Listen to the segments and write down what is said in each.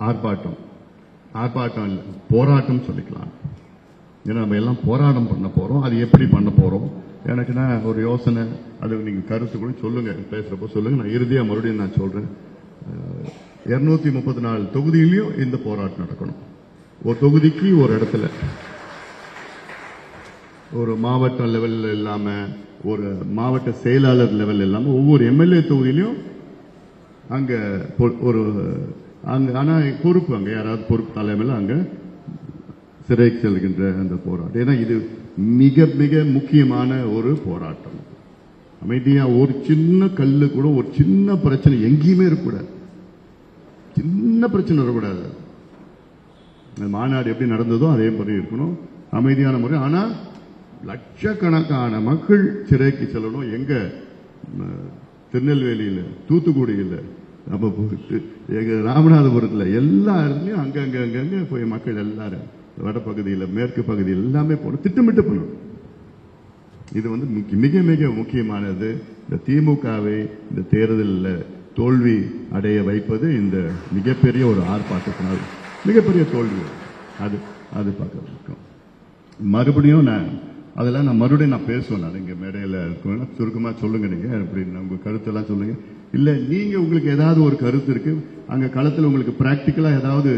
ஆர்ப்பாட்டம். ஆர்ப்பாட்டம் இல்லை போராட்டம் சொல்லிக்கலாம். ஏன்னா நம்ம எல்லாம் போராட்டம் பண்ண போகிறோம் அது எப்படி பண்ண போகிறோம் எனக்குன்னா ஒரு யோசனை. அது நீங்கள் கருத்து கூட சொல்லுங்கள் பேசுகிறப்போ சொல்லுங்கள் நான் இறுதியாக மறுபடியும் நான் சொல்கிறேன் இரநூத்தி முப்பத்தி நாலு தொகுதியிலையும் இந்த போராட்டம் நடக்கணும். ஒரு தொகுதிக்கு ஒரு இடத்துல. ஒரு மாவட்ட லெவலில் இல்லாமல் ஒரு மாவட்ட செயலாளர் லெவல் இல்லாமல் ஒவ்வொரு எம்எல்ஏ தொகுதியிலையும் அங்கே பொ- ஒரு அங்க ஆனா பொறுப்பு அங்க. யாராவது பொறுப்பு தலைமையில் அங்க சிறைக்கு செல்கின்ற அந்த போராட்டம். ஏன்னா இது மிக மிக முக்கியமான ஒரு போராட்டம். அமைதியா ஒரு சின்ன கல் கூட ஒரு சின்ன பிரச்சனை எங்கேயுமே இருக்கக்கூடாது. சின்ன பிரச்சனை வரக்கூடாது மாநாடு எப்படி நடந்ததோ அதே மாதிரி இருக்கணும். அமைதியான முறை. ஆனா லட்சக்கணக்கான மக்கள் சிறைக்கு செல்லணும். எங்க திருநெல்வேலியில் தூத்துக்குடியில் நம்ம போயிட்டு ராமநாதபுரத்தில் எல்லா இடத்துலையும் அங்கங்கே அங்கங்கே போய் மக்கள் எல்லாரும் வடப்பகுதியில் மேற்கு பகுதியில் எல்லாமே போகணும் திட்டமிட்டு போகணும் இது வந்து முக்கிய- மிக மிக முக்கியமானது. இந்த திமுகவை இந்த தேர்தலில் தோல்வி அடைய வைப்பது இந்த மிகப்பெரிய ஒரு ஆர்ப்பாட்டத்தினால் மிகப்பெரிய தோல்வி. அது அது பார்க்கும் மறுபடியும் நான் அதெல்லாம் நான் மறுபடியும் நான் பேசுவேன். நான் இங்கே மேடையில் இருக்கேன் சுருக்கமாக சொல்லுங்க நீங்கள் அப்படின்னு உங்கள் கருத்தெல்லாம் சொல்லுங்கள் இல்லை நீங்கள் உங்களுக்கு ஏதாவது ஒரு கருத்து இருக்கு அங்கே களத்தில் உங்களுக்கு ப்ராக்டிக்கலாக ஏதாவது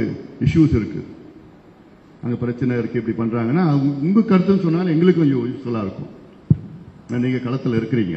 இஷ்யூஸ் இருக்கு. அங்கே பிரச்சனை இருக்கு இப்படி பண்ணுறாங்கன்னா உங்கள் கருத்துன்னு சொன்னாலும் எங்களுக்கு கொஞ்சம் இருக்கும். நீங்கள் களத்தில் இருக்கிறீங்க.